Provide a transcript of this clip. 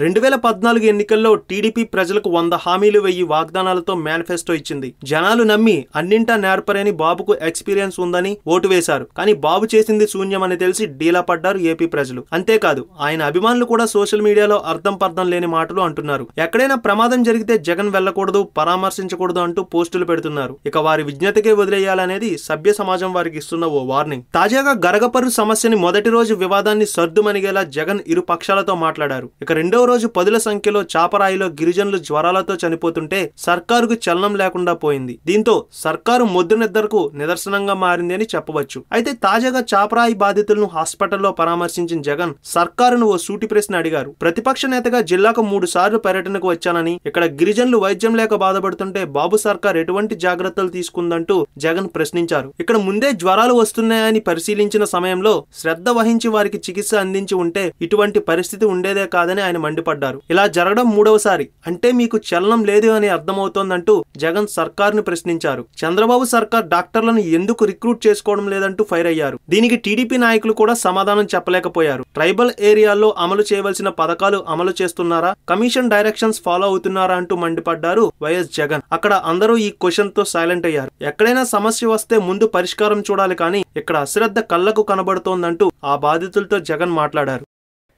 రెండు వేల పద్నాలుగు ఎన్నికల్లో టీడీపీ ప్రజలకు వంద హామీలు వెయ్యి వాగ్దానాలతో మేనిఫెస్టో ఇచ్చింది. జనాలు నమ్మి అన్నింటా నేర్పరని బాబుకు ఎక్స్పీరియన్స్ ఉందని ఓటు వేశారు. కానీ బాబు చేసింది శూన్యమని తెలిసి డీలా పడ్డారు ఏపీ ప్రజలు. అంతేకాదు ఆయన అభిమానులు కూడా సోషల్ మీడియాలో అర్థం పర్థం లేని మాటలు అంటున్నారు. ఎక్కడైనా ప్రమాదం జరిగితే జగన్ వెళ్ళకూడదు పరామర్శించకూడదు అంటూ పోస్టులు పెడుతున్నారు. ఇక వారి విజ్ఞతకే వదిలేయాలనేది సభ్య సమాజం వారికి ఇస్తున్న ఓ వార్నింగ్. తాజాగా గరగపరు సమస్యని మొదటి రోజు వివాదాన్ని సర్దుమనిగేలా జగన్ ఇరు పక్షాలతో మాట్లాడారు. ఇక రెండవ రోజు పదుల సంఖ్యలో చాపరాయిలో గిరిజనులు జ్వరాలతో చనిపోతుంటే సర్కారుకు చలనం లేకుండా పోయింది. దీంతో సర్కారు మొద్దు నిద్రకు నిదర్శనంగా మారింది అని చెప్పవచ్చు. అయితే తాజాగా చాపరాయి బాధితులను హాస్పిటల్లో పరామర్శించిన జగన్ సర్కారును ఓ సూటి ప్రశ్న అడిగారు. ప్రతిపక్ష నేతగా జిల్లాకు మూడు సార్లు పర్యటనకు వచ్చానని ఇక్కడ గిరిజనులు వైద్యం లేక బాధపడుతుంటే బాబు సర్కార్ ఎటువంటి జాగ్రత్తలు తీసుకుందంటూ జగన్ ప్రశ్నించారు. ఇక్కడ ముందే జ్వరాలు వస్తున్నాయని పరిశీలించిన సమయంలో శ్రద్ధ వహించి వారికి చికిత్స అందించి ఉంటే ఇటువంటి పరిస్థితి ఉండేదే కాదని ఆయన మండిపడ్డారు ఇలా జరగడం మూడవసారి. అంటే మీకు చలనం లేదు అని అర్థమవుతోందంటూ జగన్ సర్కార్ను ప్రశ్నించారు. చంద్రబాబు సర్కార్ డాక్టర్లను ఎందుకు రిక్రూట్ చేసుకోవడం లేదంటూ ఫైర్ అయ్యారు. దీనికి టీడీపీ నాయకులు కూడా సమాధానం చెప్పలేకపోయారు. ట్రైబల్ ఏరియాల్లో అమలు చేయవలసిన పథకాలు అమలు చేస్తున్నారా? కమిషన్ డైరెక్షన్స్ ఫాలో అవుతున్నారా అంటూ మండిపడ్డారు వైఎస్ జగన్. అక్కడ అందరూ ఈ క్వశ్చన్తో సైలెంట్ అయ్యారు. ఎక్కడైనా సమస్య వస్తే ముందు పరిష్కారం చూడాలి కానీ ఇక్కడ అశ్రద్ధ కళ్ళకు కనబడుతోందంటూ ఆ బాధితులతో జగన్ మాట్లాడారు.